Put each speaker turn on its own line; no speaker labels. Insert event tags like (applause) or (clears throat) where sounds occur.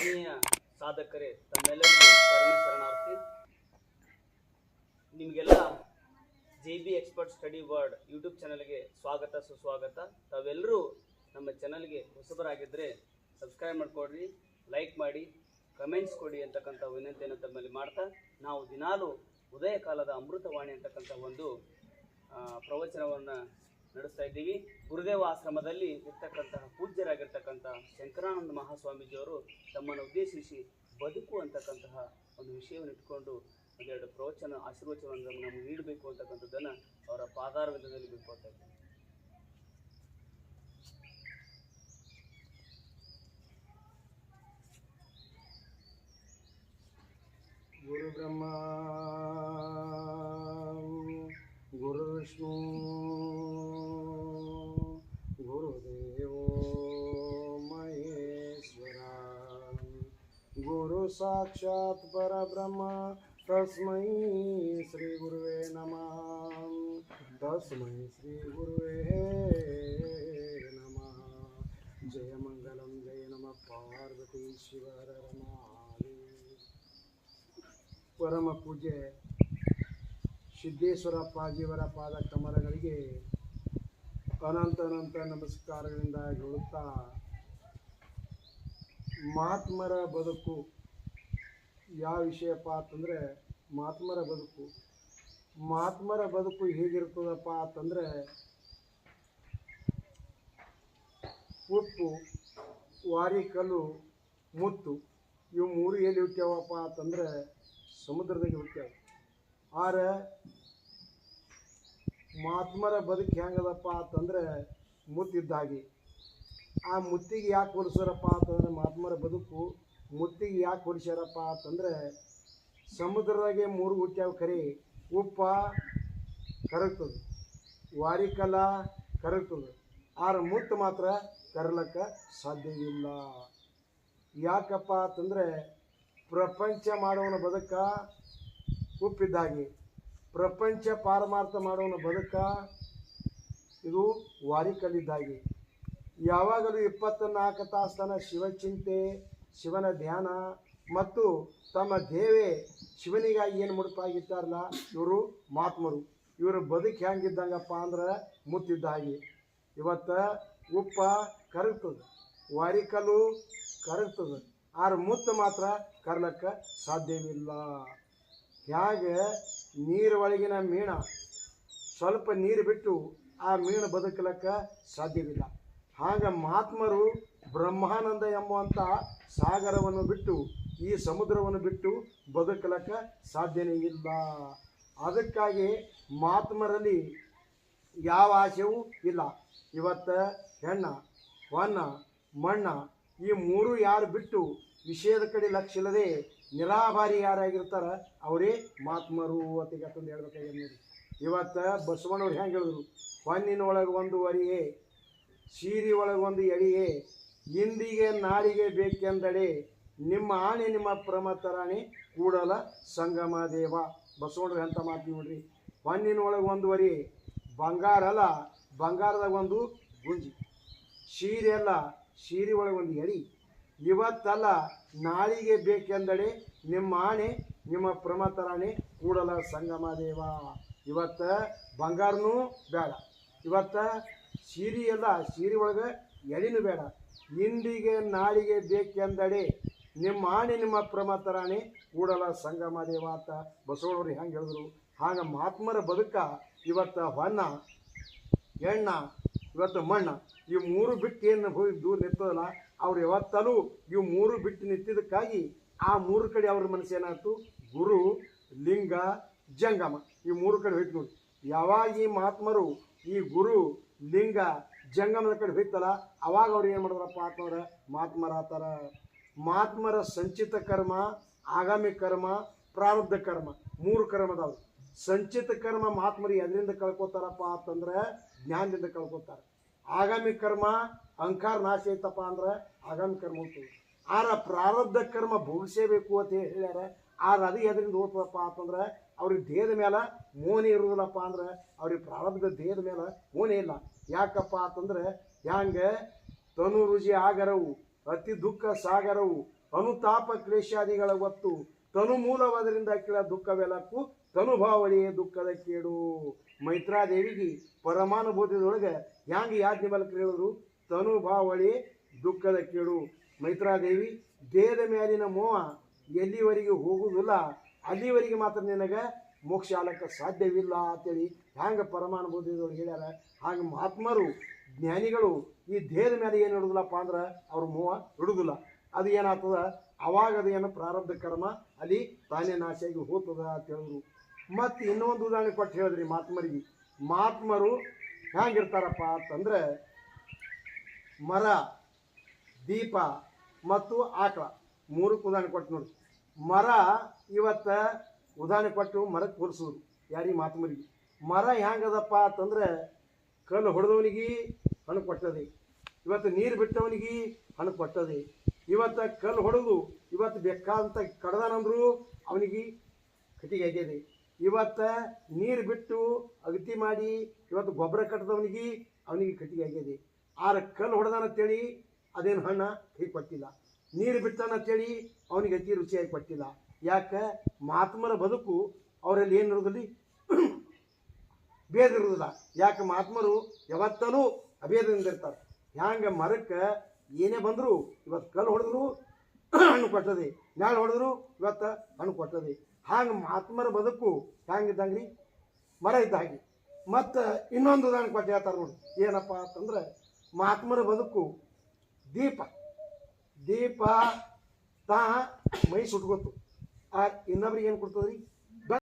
ಆತ್ಮೀಯ ಸಾಧಕರೇ, ತಮ್ಮೆಲ್ಲರಿಗೂ ಶರಣ ಶರಣಾರ್ಥಿ. ನಿಮಗೆಲ್ಲ J B expert study word YouTube ಚಾನಲ್ಗೆ ಸ್ವಾಗತ, ಸುಸ್ವಾಗತ. ತಾವೆಲ್ಲರೂ ನಮ್ಮ ಚಾನಲ್ಗೆ ಹೊಸಬರಾಗಿದ್ದರೆ ಸಬ್ಸ್ಕ್ರೈಬ್ ಮಾಡಿಕೊಡ್ರಿ, ಲೈಕ್ ಮಾಡಿ, ಕಮೆಂಟ್ಸ್ ಕೊಡಿ ಅಂತಕ್ಕಂಥ ವಿನಂತಿಯನ್ನು ತಮ್ಮಲ್ಲಿ ಮಾಡ್ತಾ, ನಾವು ದಿನಾಲೂ ಉದಯ ಕಾಲದ ಅಮೃತವಾಣಿ ಅಂತಕ್ಕಂಥ ಒಂದು ಪ್ರವಚನವನ್ನು ನಡೆಸ್ತಾ ಇದ್ದೀವಿ. ಗುರುದೇವ ಆಶ್ರಮದಲ್ಲಿ ಇರ್ತಕ್ಕಂತಹ ಪೂಜ್ಯರಾಗಿರ್ತಕ್ಕಂತಹ ಶಂಕರಾನಂದ ಮಹಾಸ್ವಾಮೀಜಿಯವರು ತಮ್ಮನ್ನು ಉದ್ದೇಶಿಸಿ ಬದುಕು ಅಂತಕ್ಕಂತಹ ಒಂದು ವಿಷಯವನ್ನು ಇಟ್ಕೊಂಡು ಒಂದೆರಡು ಪ್ರವಚನ, ಆಶೀರ್ವಚನವನ್ನು ನಮಗೆ ನೀಡಬೇಕು ಅಂತಕ್ಕಂಥದ್ದನ್ನು ಅವರ ಪಾದಾರವಿಂದದಲ್ಲಿ ಬಿಟ್ಕೊಳ್ತಾ ಇದ್ದೀನಿ.
ಗುರು ಬ್ರಹ್ಮ ಸಾಕ್ಷಾತ್ ಪರಬ್ರಹ್ಮ ತಸ್ಮೈ ಶ್ರೀ ಗುರುವೇ ನಮಃ ತಸ್ಮೈ ಶ್ರೀ ಗುರುವೇ ನಮಃ ಜಯ ಮಂಗಲಂ ಜಯ ನಮಃ ಪಾರ್ವತಿ ಶಿವರ ಪರಮ ಪೂಜೆ ಸಿದ್ದೇಶ್ವರಪ್ಪಾಜಿಯವರ ಪಾದ ಕಮಲಗಳಿಗೆ ಅನಂತ ಅನಂತ ನಮಸ್ಕಾರಗಳಿಂದ ಹೇಳುತ್ತಾ, ಮಹಾತ್ಮರ ಬದುಕು ಯಾವ ವಿಷಯಪ್ಪ ಅಂತಂದರೆ ಮಹಾತ್ಮರ ಬದುಕು. ಮಹಾತ್ಮರ ಬದುಕು ಹೇಗಿರ್ತದಪ್ಪ ಅಂತಂದರೆ ಉಪ್ಪು ವಾರಿಕಲ್ಲು ಮುತ್ತು ಇವು ಮೂರು ಎಲ್ಲಿ ಹುಟ್ಟ್ಯಾವಪ್ಪ ಅಂತಂದ್ರೆ ಸಮುದ್ರದಾಗ ಹುಟ್ಟ್ಯಾವ. ಆರೆ ಮಹಾತ್ಮರ ಬದುಕು ಹೆಂಗದಪ್ಪ ಅಂತಂದರೆ ಮುತ್ತಿದ್ದಾಗಿ. ಆ ಮುತ್ತಿಗೆ ಯಾಕೆ ಹೋಲಿಸ್ಯಾರಪ್ಪ ಅಂತಂದ್ರೆ ಮಹಾತ್ಮರ ಬದುಕು ಮುತ್ತಿಗೆ ಯಾಕೆ ಹೊಡಿಸ್ಯಾರಪ್ಪ ಅಂತಂದ್ರೆ ಸಮುದ್ರದಾಗೆ ಮೂರು ಹುಟ್ಟ್ಯಾವ ಕರಿ ಉಪ್ಪ ಕರಗ್ತದೆ ವಾರಿಕಲ ಕರಗ್ತದೆ ಆದ್ರೆ ಮುತ್ತು ಮಾತ್ರ ಕರಲಕ್ಕ ಸಾಧ್ಯವಿಲ್ಲ. ಯಾಕಪ್ಪ ಅಂತಂದರೆ ಪ್ರಪಂಚ ಮಾಡೋನ ಬದುಕ ಉಪ್ಪಿದ್ದಾಗಿ, ಪ್ರಪಂಚ ಪಾರಮಾರ್ಥ ಮಾಡೋನ ಬದುಕ ಇದು ವಾರಿಕಲ್ಲಿದ್ದಾಗಿ ಯಾವಾಗಲೂ ಇಪ್ಪತ್ನಾಲ್ಕು ತಾಸು ತನ ಶಿವಚಿಂತೆ ಶಿವನ ಧ್ಯಾನ ಮತ್ತು ತಮ್ಮ ದೇವೆ ಶಿವನಿಗಾಗಿ ಏನು ಮುಡುಪಾಗಿದ್ದಾರಲ್ಲ ಇವರು ಮಹಾತ್ಮರು. ಇವರ ಬದುಕು ಹೆಂಗಿದ್ದಂಗಪ್ಪ ಅಂದ್ರೆ ಮುತ್ತಿದ್ದ ಹಾಗೆ. ಇವತ್ತು ಉಪ್ಪ ಕರಗ್ತದೆ ವಾರಿಕಲ್ಲು ಕರಗ್ತದೆ, ಆದ್ರೆ ಮುತ್ತು ಮಾತ್ರ ಕರ್ಲಕ್ಕೆ ಸಾಧ್ಯವಿಲ್ಲ. ಹೇಗೆ ನೀರು ಒಳಗಿನ ಮೀಣ, ಸ್ವಲ್ಪ ನೀರು ಬಿಟ್ಟು ಆ ಮೀನು ಬದುಕಲಕ್ಕೆ ಸಾಧ್ಯವಿಲ್ಲ. ಹಾಗೆ ಮಹಾತ್ಮರು ಬ್ರಹ್ಮಾನಂದ ಎಂಬುವಂಥ ಸಾಗರವನ್ನು ಬಿಟ್ಟು, ಈ ಸಮುದ್ರವನ್ನು ಬಿಟ್ಟು ಬದುಕಲಕ್ಕ ಸಾಧ್ಯನೇ ಇಲ್ಲ. ಅದಕ್ಕಾಗಿ ಮಹಾತ್ಮರಲ್ಲಿ ಯಾವ ಆಶೆಯೂ ಇಲ್ಲ. ಇವತ್ತು ಹೆಣ್ಣ, ವನ್ನ, ಮಣ್ಣ, ಈ ಮೂರು ಯಾರು ಬಿಟ್ಟು ವಿಷಯದ ಕಡೆ ಲಕ್ಷ ಇಲ್ಲದೆ ನಿರಾಭಾರಿ ಯಾರಾಗಿರ್ತಾರ, ಅವರೇ ಮಹಾತ್ಮರು ಅಂತ ಅಂತಂದು ಹೇಳ್ಬೇಕಾಗಿ ನೋಡಿ. ಇವತ್ತು ಬಸವಣ್ಣವ್ರು ಹೆಂಗೆ ಹೇಳಿದ್ರು ಹೊನ್ನಿನ ಒಳಗೆ ಒಂದು ವರಿಯೇ ಸೀರೆ ಒಳಗೆ ಒಂದು ಎಳೆಯೇ ಇಂದಿಗೆ ನಾಡಿಗೆ ಬೇಕೆಂದಡೆ ನಿಮ್ಮ ಆಣೆ ನಿಮ್ಮ ಪ್ರಮತರಾಣಿ ಕೂಡಲ ಸಂಗಮ ದೇವ ಬಸವಣ್ಣ ಎಂತ ಮಾಡ್ತೀವಿ ನೋಡ್ರಿ. ಹೊನ್ನಿನ ಒಳಗೆ ಒಂದು ವರಿ, ಬಂಗಾರ ಅಲ್ಲ ಬಂಗಾರದಾಗ ಒಂದು ಗುಂಜಿ. ಸೀರೆ ಅಲ್ಲ, ಸೀರೆ ಒಳಗೆ ಒಂದು ಎಳಿ ಇವತ್ತಲ್ಲ ನಾಳಿಗೆ ಬೇಕೆಂದಡೆ ನಿಮ್ಮ ಆಣೆ ನಿಮ್ಮ ಪ್ರಮತರಾಣಿ ಕೂಡಲ ಸಂಗಮ ದೇವ ಇವತ್ತು ಬಂಗಾರನೂ ಬೇಡ. ಇವತ್ತು ಸೀರೆ ಅಲ್ಲ, ಸೀರೆ ಒಳಗೆ ಎಳಿನೂ ಬೇಡ. ಇಂದಿಗೆ ನಾಳಿಗೆ ಬೇಕೆಂದಡೆ ನಿಮ್ಮ ಆಣೆ ನಿಮ್ಮ ಪ್ರಮತರಾಣಿ ಕೂಡಲ ಸಂಗಮ ಅಂತ ಬಸವಣ್ಣವ್ರು ಹೆಂಗೆ ಹೇಳಿದ್ರು. ಹಾಗೆ ಮಹಾತ್ಮರ ಬದುಕ, ಇವತ್ತು ಹೊನ್ನ, ಎಣ್ಣ, ಇವತ್ತು ಮಣ್ಣ, ಈ ಮೂರು ಬಿಟ್ಟು ಏನು ಹೋಗಿ ದೂರ ನಿಂತದಲ್ಲ ಅವ್ರು ಯಾವತ್ತಲೂ ಇವು ಮೂರು ಬಿಟ್ಟು ನಿಂತಿದ್ದಕ್ಕಾಗಿ ಆ ಮೂರು ಕಡೆ ಅವ್ರ ಮನಸ್ಸು ಏನಾಯ್ತು? ಗುರು, ಲಿಂಗ, ಜಂಗಮ. ಈ ಮೂರು ಕಡೆ ಹೋಯ್ತು ನೋಡಿ. ಯಾವಾಗ ಈ ಮಹಾತ್ಮರು ಈ ಗುರು, ಲಿಂಗ ಜಂಗಮದ ಕಡೆ ಹೋಯ್ತಲ್ಲ, ಅವಾಗ ಅವ್ರು ಏನು ಮಾಡಿದ್ರಪ್ಪ ಅಂತಂದ್ರೆ ಮಹಾತ್ಮರ ಮಾತ್ಮರ ಸಂಚಿತ ಕರ್ಮ, ಆಗಾಮಿ ಕರ್ಮ, ಪ್ರಾರಬ್ಧ ಕರ್ಮ, ಮೂರು ಕರ್ಮ ಅದಾವು. ಸಂಚಿತ ಕರ್ಮ ಮಹಾತ್ಮರು ಎದರಿಂದ ಕಳ್ಕೊತಾರಪ್ಪ ಅಂತಂದ್ರೆ ಜ್ಞಾನದಿಂದ ಕಳ್ಕೊತಾರೆ. ಆಗಾಮಿ ಕರ್ಮ, ಅಹಂಕಾರ ನಾಶ ಐತಪ್ಪ ಅಂದ್ರೆ ಆಗಾಮಿ ಕರ್ಮ ಹೋಗ್ತದೆ. ಆರ ಪ್ರಾರಬ್ಧ ಕರ್ಮ ಭೋಗಿಸೇಬೇಕು ಅಂತ ಹೇಳಿ ಹೇಳ್ಯಾರ ಆದ್ರೆ ಅದು ಎದರಿಂದ ಹೋಗ್ತದಪ್ಪ ಅಂತಂದ್ರೆ ಅವ್ರಿಗೆ ದೇಹದ ಮೇಲೆ ಮೋನೆ ಇರುವುದಿಲ್ಲಪ್ಪ ಅಂದ್ರೆ ಅವ್ರಿಗೆ ಪ್ರಾರಬ್ಧ ದೇಹದ ಮೇಲೆ ಮೋನೆ ಇಲ್ಲ. ಯಾಕಪ್ಪ ಅಂತಂದ್ರೆ ಹ್ಯಾಂಗೆ? ತನು ರುಜಿ ಆಗರವು, ಅತಿ ದುಃಖ ಸಾಗರವು, ಅನುತಾಪ ಕ್ಲೇಶಾದಿಗಳ ಒತ್ತು, ತನು ಮೂಲವಾದರಿಂದ ಕೆಳ ದುಃಖವೆಲ್ಲಕ್ಕೂ ತನುಭಾವಳಿಯೇ ದುಃಖದ ಕೇಡು. ಮೈತ್ರಾದೇವಿಗೆ ಪರಮಾನುಭೂತಿದೊಳಗೆ ಹ್ಯಾಂಗೆ ಯಾಜ್ಞ ಬಲಕ ಹೇಳಿದ್ರು ತನುಭಾವಳಿ ದುಃಖದ ಕೇಡು. ಮೈತ್ರಾದೇವಿ, ದೇಹದ ಮೇಲಿನ ಮೋಹ ಎಲ್ಲಿವರೆಗೆ ಹೋಗುವುದಿಲ್ಲ, ಅಲ್ಲಿವರೆಗೆ ಮಾತ್ರ ನಿನಗೆ ಮೋಕ್ಷ ಆಲಕ್ಕೆ ಸಾಧ್ಯವಿಲ್ಲ ಅಂತೇಳಿ ಹ್ಯಾಂಗೆ ಪರಮಾನುಭೂತಿದವ್ರು ಹೇಳ್ಯಾರ. ಹಾಗೆ ಮಹಾತ್ಮರು, ಜ್ಞಾನಿಗಳು ಈ ದೇಹದ ಮೇಲೆ ಏನು ಹಿಡುದಿಲ್ಲಪ್ಪ ಅಂದ್ರೆ ಅವ್ರ ಮೋಹ ಹಿಡುದಿಲ್ಲ ಅದು ಏನಾಗ್ತದ? ಅವಾಗ ಅದು ಏನು ಪ್ರಾರಬ್ಧ ಕರ್ಮ ಅಲ್ಲಿ ತಾನೇ ನಾಶಿಯಾಗಿ ಹೋಗ್ತದ ಅಂತ ಹೇಳಿದ್ರು. ಮತ್ತು ಇನ್ನೊಂದು ಉದಾಹರಣೆ ಕೊಟ್ಟು ಹೇಳಿದ್ರಿ ಮಹಾತ್ಮರಿಗೆ. ಮಹಾತ್ಮರು ಹ್ಯಾಂಗಿರ್ತಾರಪ್ಪ ಅಂತಂದ್ರೆ ಮರ, ದೀಪ ಮತ್ತು ಆಕಳ. ಮೂರಕ್ಕೆ ಉದಾಹರಣೆ ಕೊಟ್ಟು ನೋಡಿ. ಮರ ಇವತ್ತು ಉದಾಹರಣೆ ಕೊಟ್ಟು ಮರಕ್ಕೆ ಹೋಲಿಸೋದು ಯಾರಿಗೆ ಮಾತು ಮರಿ ಮರ ಹೆಂಗದಪ್ಪ ಅಂತಂದ್ರೆ ಕಲ್ಲು ಹೊಡೆದವನಿಗೆ ಹಣ್ಣು ಕೊಟ್ಟದೆ. ಇವತ್ತು ನೀರು ಬಿಟ್ಟವನಿಗೆ ಹಣ್ಣು ಕೊಟ್ಟದೆ. ಇವತ್ತು ಕಲ್ಲು ಹೊಡೆದು, ಇವತ್ತು ಬೇಕಾದಂಥ ಕಡ್ದಾನಂದ್ರು ಅವನಿಗೆ ಕಟ್ಟಿಗೆ ಆಗ್ಯದೆ ಇವತ್ತು ನೀರು ಬಿಟ್ಟು ಅಗತಿ ಮಾಡಿ ಇವತ್ತು ಗೊಬ್ಬರ ಕಟ್ಟದವನಿಗೆ ಅವನಿಗೆ ಕಟ್ಟಿಗೆ ಆಗ್ಯದೆ ಆರ ಕಲ್ಲು ಹೊಡೆದಾನಂತೇಳಿ ಅದೇನು ಹಣ್ಣ ಕೈ ಕೊಟ್ಟಿಲ್ಲ. ನೀರು ಬಿಟ್ಟಾನಂತೇಳಿ ಅವನಿಗೆ ಅತಿ ರುಚಿಯಾಗಿ ಕೊಟ್ಟಿಲ್ಲ. ಯಾಕೆ ಮಹಾತ್ಮರ ಬದುಕು ಅವರಲ್ಲಿ ಏನು ಇರೋದಲ್ಲಿ? (clears throat) ಭೇದ ಇರುವುದಿಲ್ಲ ಯಾಕೆ ಮಹಾತ್ಮರು ಯಾವತ್ತಲೂ ಅಭೇದದಿಂದ ಇರ್ತಾರೆ. ಹ್ಯಾಂಗ ಮರಕ್ಕೆ ಏನೇ ಬಂದರೂ ಇವತ್ತು ಕಲ್ಲು ಹೊಡೆದ್ರು (clears throat) ಹಣ್ಣು ಕೊಟ್ಟದೆ. ನಾಳೆ ಹೊಡೆದ್ರು ಇವತ್ತು ಹಣ್ಣು ಕೊಟ್ಟದೆ. ಹಾಗೆ ಮಹಾತ್ಮರ ಬದುಕು ಹ್ಯಾಂಗಿದ್ದಂಗ್ರಿ? ಮರ ಇದ್ದ ಹಾಗೆ. ಮತ್ತು ಇನ್ನೊಂದು ಉದಾಹರಣೆ ಕೊಟ್ಟು ಹೇಳ್ತಾರೆ ನೋಡಿ. ಏನಪ್ಪ ಅಂತಂದ್ರೆ ಮಹಾತ್ಮರ ಬದುಕು ದೀಪ. ದೀಪ ತಾ ಮೈ ಸುಟ್ಕೊತು ಆ ಇನ್ನೊಬ್ರಿಗೆ ಏನು ಕೊಡ್ತದ್ರಿ